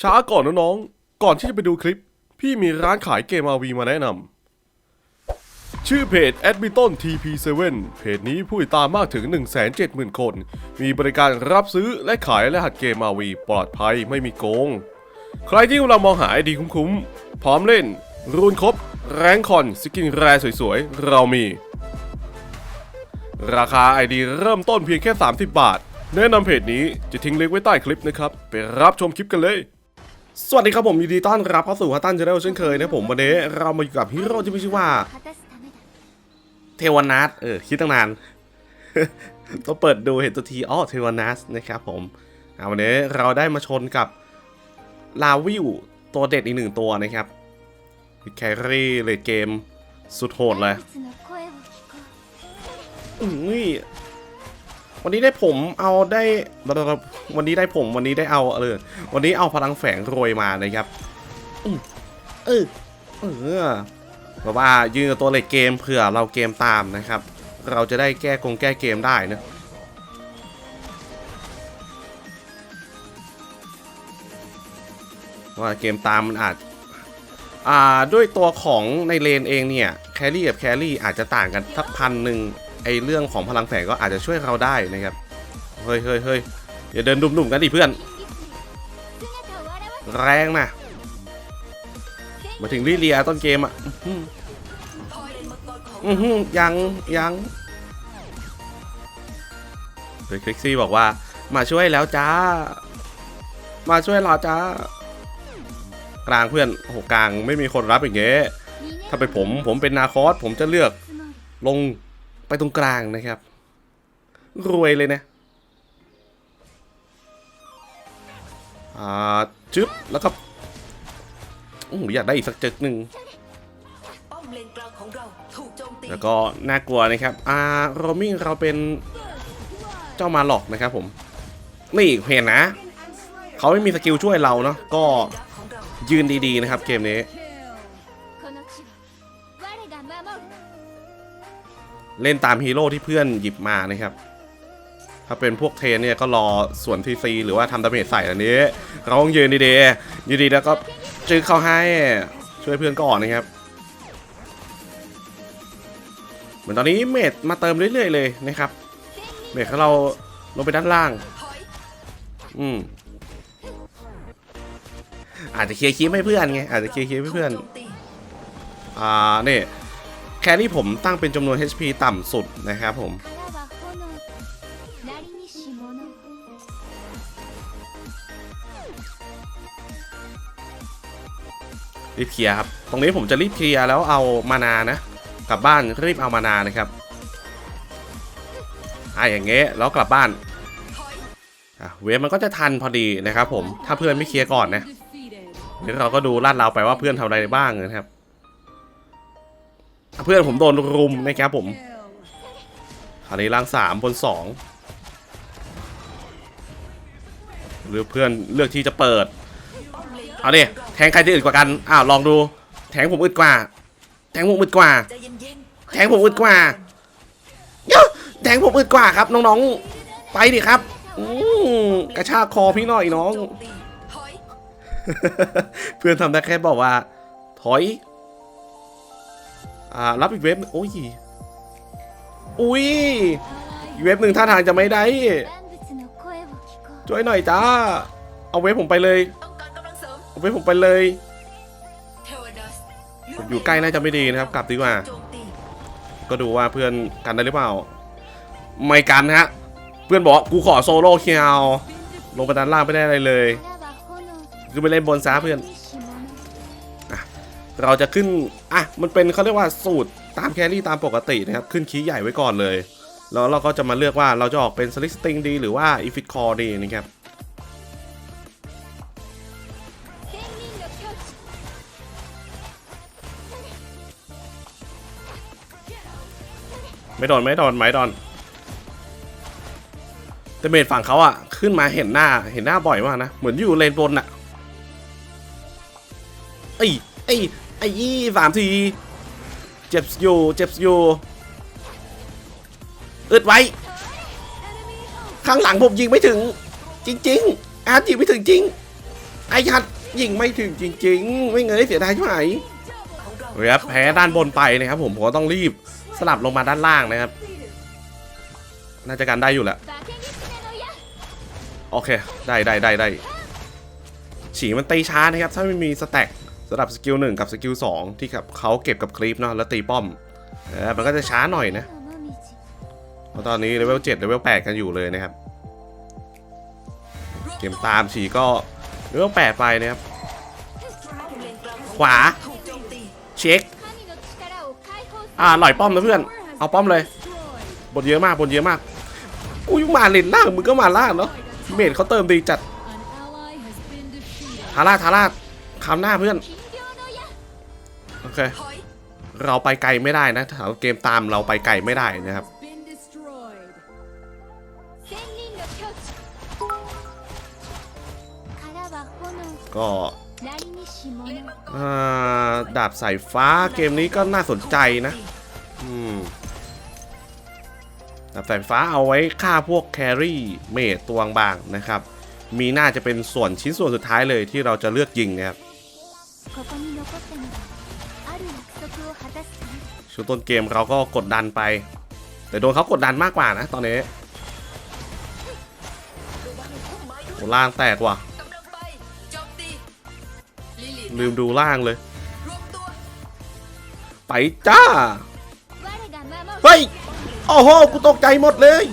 ช้าก่อนนะน้อง ก่อนที่จะไปดูคลิป พี่มีร้านขายเกม RV มาแนะนำ ชื่อเพจ a d m i t o n TP7 เพจนี้ผู้ติดตามมากถึง 170,000 คน มีบริการรับซื้อและขายรหัสเกม RV ปลอดภัยไม่มีโกง ใครที่กำลังมองหาไอดีคุ้มๆ พร้อมเล่น รูนครบ แรงคอน สกินแรสวยๆ เรามี ราคาไอดีเริ่มต้นเพียงแค่ 30 บาทแนะนำเพจนี้จะทิ้งลิงก์ไว้ใต้คลิปนะครับ ไปรับชมคลิปกันเลย สวัสดีครับผมยินดีต้อนรับเข้าสู่ฮัตตันชาแนลเช่นเคยนะผมวันนี้เรามาอยู่กับฮีโร่ที่มีชื่อว่า เทวนัสเออคิดตั้งนานต้องเปิดดูเห็นตัวทีอ๋อเทวนัสนะครับผมวันนี้เราได้มาชนกับลาวิวตัวเด็ดอีกหนึ่งตัวนะครับแครี่เลยเกมสุดโหดเลยอุ้ย วันนี้ได้ผมเอาได้วันนี้ได้ผมวันนี้ได้เอาเออวันนี้เอาพลังแฝงโรยมานะครับเออเออแบบว่ายืนกับตัวเลดเกมเผื่อเราเกมตามนะครับ เราจะได้แก้กงแก้เกมได้นะว่าเกมตามมันอาจอ่าด้วยตัวของในเลนเองเนี่ยแครี่กับแครี่อาจจะต่างกันสักพันหนึ่ง ไอเรื่องของพลังแฝงก็อาจจะช่วยเราได้นะครับ เฮ้ยเฮ้ยเฮ้ยอย่าเดินดุ่มๆกันดิเพื่อน แรงนะ มาถึงลิเลียต้นเกมอะอือยังยังโดยคลิกซี่บอกว่า มาช่วยแล้วจ้า มาช่วยเราจ้า กลางเพื่อนโหกลางไม่มีคนรับอย่างเงี้ยถ้าเป็นผมผมเป็นนาคอสผมจะเลือกลง ไปตรงกลางนะครับ รวยเลยนะอ่าจึ๊บแล้วก็อื้ออยากได้อีกสักจึกหนึ่งแล้วก็น่ากลัวนะครับอ่าโรมิงเราเป็นเจ้ามาหลอกนะครับผมนี่เห็นนะ เขาไม่มีสกิลช่วยเราเนาะก็ยืนดีๆนะครับเกมนี้ เล่นตามฮีโร่ที่เพื่อนหยิบมานะครับ ถ้าเป็นพวกเทนเนี่ยก็รอส่วนทีซีหรือว่าทำดาเมจใส่อันนี้เราต้องยืนดีๆยืนดีแล้วก็จื้อเข้าให้ช่วยเพื่อนก่อนนะครับ เหมือนตอนนี้เมจมาเติมเรื่อยๆเลยนะครับเมจของเราลงไปด้านล่าง อืมอาจจะเคลียร์คีปให้เพื่อนไงอาจจะเคลียร์คีปให้เพื่อน อ่าเนี่ย แค่นี้ผมตั้งเป็นจำนวน HP ต่ำสุดนะครับผม รีบเคลียร์ครับ ตรงนี้ผมจะรีบเคลียร์แล้วเอามานานะ กลับบ้านรีบเอามานานะครับไอ้อย่างเงี้ยแล้วกลับบ้านเวฟมันก็จะทันพอดีนะครับผมถ้าเพื่อนไม่เคลียร์ก่อนนะเดี๋ยวเราก็ดูลาดเราไปว่าเพื่อนทำอะไรบ้างนะครับ เพื่อนผมโดนรุมนะครับผมคราวนี้ล่างสามบนสองหรือเพื่อนเลือกที่จะเปิดป้อมเนเอาดิแทงใครจะอึดกว่ากันอ้าวลองดู แทงผมอึดกว่า แทงผมอึดกว่า แทงผมอึดกว่าเย้แทงผมอึดกว่าครับ น้องๆ ไปดิครับอืมกระชากคอพี่หน่อยน้อง เพื่อนทำได้แค่บอกว่า ถอย อ่ารับอีกเว็บโอ้ยอุ้ยเว็บหนึ่งท่าทางจะไม่ได้ช่วยหน่อยจ้า เอาเว็บผมไปเลยเอาเว็บผมไปเลยผมอยู่ใกล้น่าจะไม่ดีนะครับ กลับดีกว่า ก็ดูว่าเพื่อนกันได้หรือเปล่า ไม่กันฮะ เพื่อนบอกกูขอโซโล่เคียวลงไปด้านล่างไม่ได้อะไรเลยคือไปเล่นบนซ้าเพื่อน เราจะขึ้นอะมันเป็นเขาเรียกว่าสูตรตามแครี่ตามปกตินะครับขึ้นคีย์ใหญ่ไว้ก่อนเลยแล้วเราก็จะมาเลือกว่าเราจะออกเป็นสลิสติงดีหรือว่าอีฟิตคอร์ดีนะครับไม่โดนไม่โดนไม่โดนแต่เมดฝั่งเขาอะขึ้นมาเห็นหน้าเห็นหน้าบ่อยมากนะ เหมือนอยู่เลนบนอะไอ้ไอ้ ไอ้ยี่สามที เจ็บอยู่ เจ็บอยู่อึดไว้ ข้างหลังผมยิงไม่ถึง จริง ๆ อาร์ตยิงไม่ถึงจริง ไอ้ชัดยิงไม่ถึงจริง ๆ ไม่เงยเสียดายใช่ไหมครับแพ้ด้านบนไปนะครับผมผมก็ต้องรีบสลับลงมาด้านล่างนะครับ น่าจะการได้อยู่แหละโอเค ได้ได้ได้ได้ฉีมันตีช้านะครับ ถ้าไม่มีสแต็ก สำหรับสกิลหนึ่งกับสกิลสองที่เขาเก็บกับคลิปเนาะแล้วตีป้อมเออมันก็จะช้าหน่อยนะเพราะตอนนี้เลเวลเจ็ดเลเวลแปดกันอยู่เลยนะครับเกมตามฉีก็เลเวลแปดไปนะครับ ขวา เช็คอ่าหล่อยป้อมนะเพื่อน เอาป้อมเลย บนเยอะมากบนเยอะมากอุ้ยมาเลนล่างมึงก็มาล่างเนาะเมทเขาเติมดีจัดทาร่าทาร่า คำหน้าเพื่อน โอเค เราไปไกลไม่ได้นะ ถ้าเกมตามเราไปไกลไม่ได้นะครับ ก็ดาบสายฟ้าเกมนี้ก็น่าสนใจนะดาบสายฟ้าเอาไว้ฆ่าพวกแครี่เมดตวงบางนะครับ มีน่าจะเป็นส่วนชิ้นส่วนสุดท้ายเลยที่เราจะเลือกยิงนะครับ ここに残ったのはある約束を果たすため ช่วงต้นเกมเราก็กดดันไป แต่โดนเขากดดันมากกว่านะตอนนี้ ระวังพุ่มไม้ด้วย โอ้ล่างแตกว่ะ กำลังไปโจมตีลิลิ ลืมดูล่างเลย รวมตัว ไปจ้า 我が守る เฮ้ย โอ้โห กูตกใจหมดเลย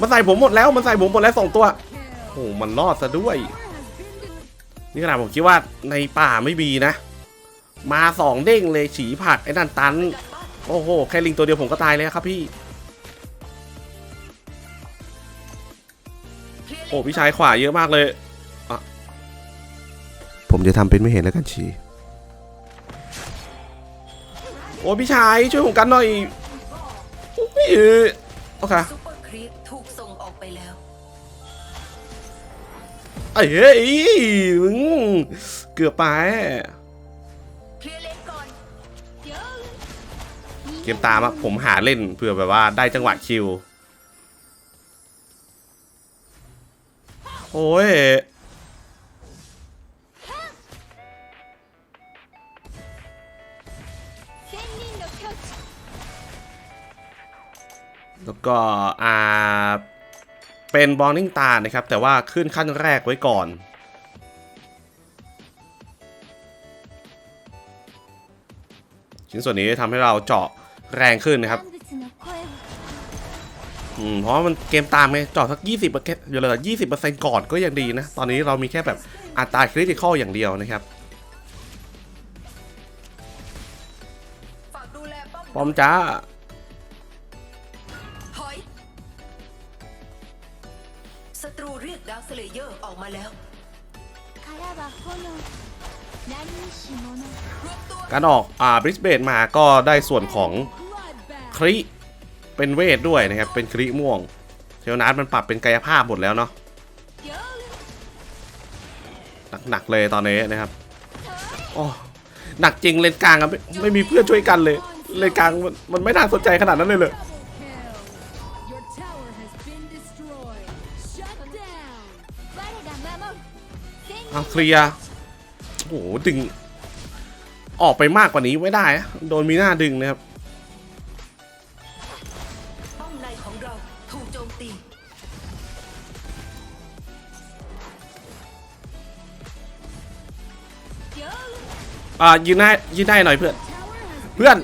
มันใส่ผมหมดแล้ว มันใส่ผมหมดแล้วสองตัว โอ้โหมันรอดซะด้วย นี่ขนาดผมคิดว่าในป่าไม่มีนะ มาสองเด้งเลยฉีผักไอ้นั่นตัน โอ้โห แค่ลิงตัวเดียวผมก็ตายแล้วครับพี่เคลียร์เลนโอ้พี่ชายขวาเยอะมากเลยอะผมจะทำเป็นไม่เห็นแล้วกันชี โอ้พี่ชายช่วยผมกันหน่อยอุ๊ยโอเคซูเปอร์ครีปถูกส่งออกไปแล้ว เอ้ยมึงเกือบไปเกมตามอะผมหาเล่นเผื่อแบบว่าได้จังหวะคิว โอ้ยแล้วก็อ่า เป็นบอลนิ่งตานะครับ แต่ว่าขึ้นขั้นแรกไว้ก่อน ชิ้นส่วนนี้ทำให้เราเจาะแรงขึ้นนะครับอืมเพราะมันเกมตามไงเจาะสัก 20%อยู่เลย20%ก่อนก็ยังดีนะ ตอนนี้เรามีแค่แบบอัตราคริติคอลอย่างเดียวนะครับปอมจ้า ดาสเลเยอร์ออกมาแล้ว การออกอ่าบริสเบนมาก็ได้ส่วนของคริเป็นเวทด้วยนะครับ เป็นคริม่วงเทลนาร์มันปรับเป็นกายภาพหมดแล้วเนาะหนักๆเลยตอนนี้นะครับโอ้หนักจริงเลนกลางอะไม่ไม่มีเพื่อนช่วยกันเลย เลนกลางมันมันไม่น่าสนใจขนาดนั้นเลยเลย เอาเคลียโอ้โหดึง ออกไปมากกว่านี้ไม่ได้ โดนมีหน้าดึงนะครับอ่ายืนได้ยืนได้หน่อยเพื่อน เพื่อน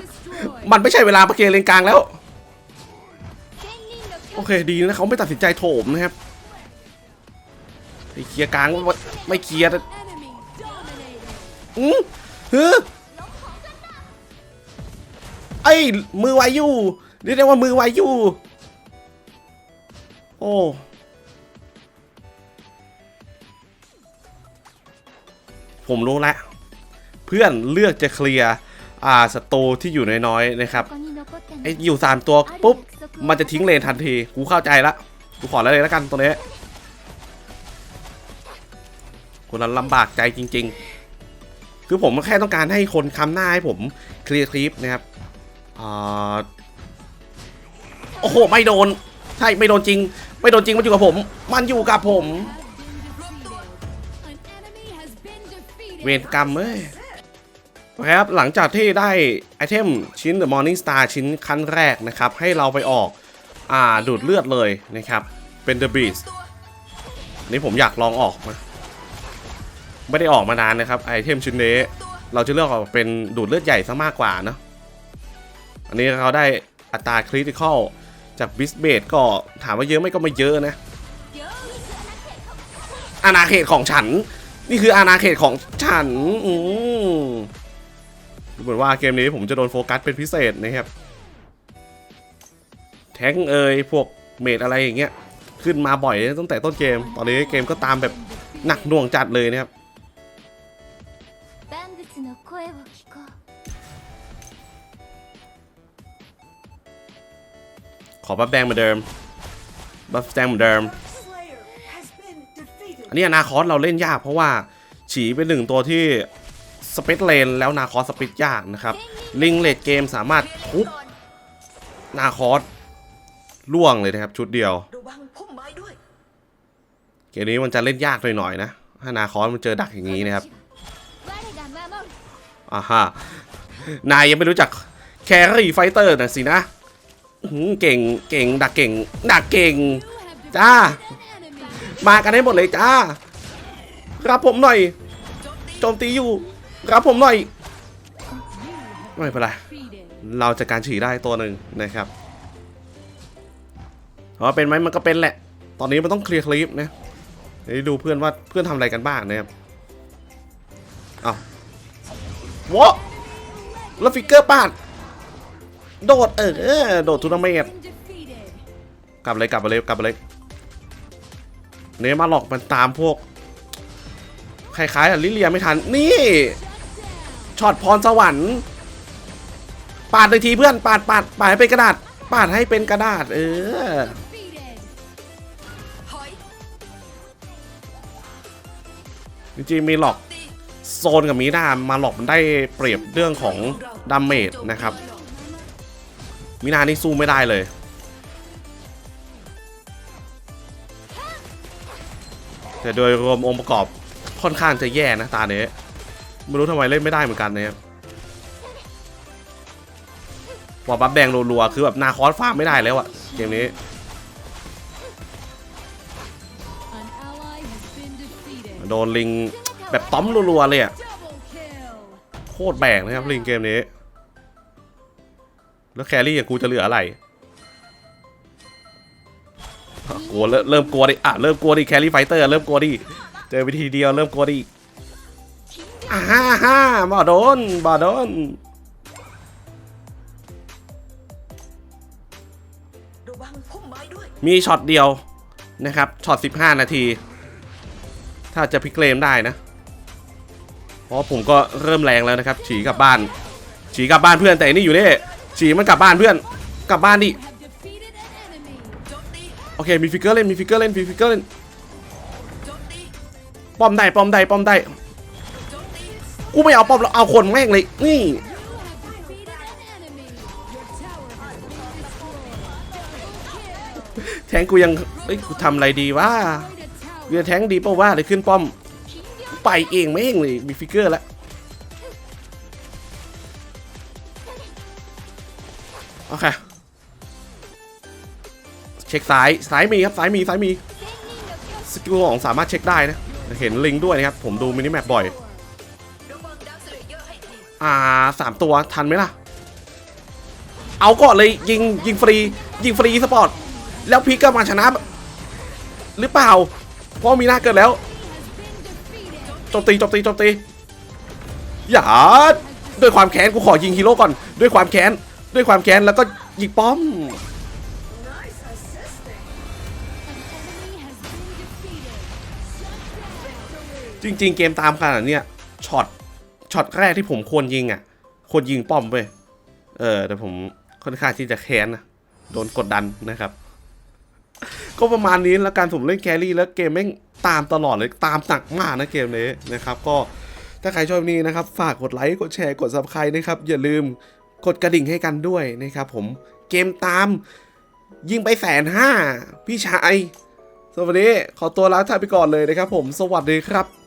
มันไม่ใช่เวลาประเนเลนกลางแล้ว โอเคดีนะเขาไม่ตัดสินใจโถมนะครับ ไปเคลียร์กลางไม่เคลียร์อือฮึไอ้มือไวอยู่เรียกได้ว่ามือไวอยู่โอ้ผมรู้แล้วเพื่อนเลือกจะเคลียร์อ่าศัตรูที่อยู่น้อยๆนะครับไออยู่สามตัวปุ๊บมันจะทิ้งเลนทันทีกูเข้าใจละกูขอแล้วเลยแล้วกันตรงนี้ คนนั้นลำบากใจจริง ๆ คือผมแค่ต้องการให้คนคำหน้าให้ผมเคลียร์คลิปนะครับอโอ้โห ไม่โดน ใช่ ไม่โดนจริง ไม่โดนจริง มันอยู่กับผม มันอยู่กับผม เวรกรรมเอ้ยคครับ หลังจากที่ได้ไอเทมชิ้น The Morning Star ชิ้นขั้นแรกนะครับ ให้เราไปออก อ่า ดูดเลือดเลยนะครับ เป็น The Beast นี่ผมอยากลองออกมา ไม่ได้ออกมานานนะครับไอเทมชิ้นนี้เราจะเลือกออกเป็นดูดเลือดใหญ่ซะมากกว่าเนะอันนี้เขาได้อัตราคริติคอลจากบิสเบดก็ถามว่าเยอะไหมก็ไม่เยอะนะอาณาเขตของฉัน นี่คืออาณาเขตของฉันอืมดูเหมือนว่าเกมนี้ผมจะโดนโฟกัสเป็นพิเศษนะครับ แท้งเอยพวกเมดอะไรอย่างเงี้ย ขึ้นมาบ่อยตั้งแต่ต้นเกม ตอนนี้เกมก็ตามแบบหนักหน่วงจัดเลยนะครับ ขอบัฟแดงเหมือนเดิม บัฟแดงเหมือนเดิม อันนี้นาคอสเราเล่นยากเพราะว่า ฉีเป็นหนึ่งตัวที่สเปซเลนแล้วนาคอสสเปซยากนะครับ ลิงเลดเกมสามารถทุบนาคอสล่วงเลยนะครับชุดเดียว เกมนี้มันจะเล่นยากหน่อยๆนะ ถ้านาคอสมันเจอดักอย่างนี้นะครับอ่าฮะนายยังไม่รู้จักแครี่ไฟเตอร์นะสินะ หือเก่งเก่งดักเก่งดักเก่งจ้า มากันให้หมดเลยจ้ารับผมหน่อยโจมตีอยู่รับผมหน่อยไม่เป็นไรเราจัดการฉี่ได้ตัวหนึ่งนะครับเพราะเป็นไหมมันก็เป็นแหละ ตอนนี้มันต้องเคลียร์คลิปนะเดี๋ยวดูเพื่อนว่าเพื่อนทำอะไรกันบ้างนะครับเอาวะแล้วฟิกเกอร์ปาด โดดเออโดดทูนาเมตกลับเลยกลับมาเลยกลับมาเลยเนี่ยมาหลอกมันตามพวกคล้ายๆอะลิเลียไม่ทัน นี่ช็อตพรสวรรค์ปาดเลยทีเพื่อนปาดปาดปาดให้เป็นกระดาษปาดให้เป็นกระดาษ เออจริงๆมีหลอกโซนกับมีดามาหลอกมันได้เปรียบเรื่องของดาเมจนะครับ มินานี่สู้ไม่ได้เลย แต่โดยรวมองค์ประกอบค่อนข้างจะแย่นะตาเนี้ไม่รู้ทำไมเล่นไม่ได้เหมือนกันนะครับว่าบัฟแดงรัวๆคือแบบนาคอสฟาร์มไม่ได้แล้วอะเกมนี้โดนลิงแบบต้อมรัวๆเลยอะโคตรแบกนะครับลิงเกมนี้ แล้วแครี่อย่างกูจะเหลืออะไรกลัวเริ่มกลัวดิอะเริ่มกลัวดิแครี่ไฟเตอร์เริ่มกลัวดิเจอวิธีเดียวเริ่มกลัวดิอ่าฮ่าฮ่าบ่โดนบ่โดนมีช็อตเดียวนะครับช็อต 15 นาที ถ้าจะพิกเกมได้นะ เพราะผมก็เริ่มแรงแล้วนะครับฉีกลับบ้านฉีกลับบ้านเพื่อนแต่นนี่อยู่นี่ ฉีมันกลับบ้านเพื่อน กลับบ้านดิ โอเค มีฟิกเกอร์เล่น มีฟิกเกอร์เล่น มีฟิกเกอร์เล่น ป้อมได้ ป้อมได้ ป้อมได้ กูไม่เอาป้อมแล้วเอาคนแม่งเลย นี่ แทงกูยัง เอ้ย กูทำอะไรดีวะเรือแทงดีเปล่าวะเลยขึ้นป้อม ไปเองแม่งเลย มีฟิกเกอร์แล้ว โอเค เช็คซ้าย ซ้ายมีครับ ซ้ายมี ซ้ายมี สกิลของสามารถเช็คได้นะ เห็นลิงด้วยนะครับ ผมดูมินิแมปบ่อย อ่าสามตัวทันไหมล่ะ เอาก่อนเลยยิงยิงฟรี ยิงฟรีสปอร์ต แล้วพีกก็มาชนะ หรือเปล่า เพราะมีหน้าเกิดแล้วจมตีจมตีจมตีอย่าด้วยความแค้นกูขอยิงฮีโร่ก่อน ด้วยความแค้น ด้วยความแค้นแล้วก็ยิงป้อม จริง ๆ เกมตามขนาดเนี้ยช็อตช็อตแรกที่ผมควรยิงอะควรยิงป้อมไปเออแต่ผมค่อนข้างที่จะแค้นนะโดนกดดันนะครับ ก็ประมาณนี้แล้วการผมเล่นแครี่แล้วเกมแม่งตามตลอดเลยตามหนักมากนะเกมนี้นะครับ ก็ถ้าใครชอบนี้นะครับ ฝากกดไลค์กดแชร์กด subscribe นะครับ อย่าลืม กดกระดิ่งให้กันด้วยนะครับผมเกมตามยิงไปแสนห้าพี่ชายสวัสดีขอตัวลาท่านไปก่อนเลยนะครับผมสวัสดีครับ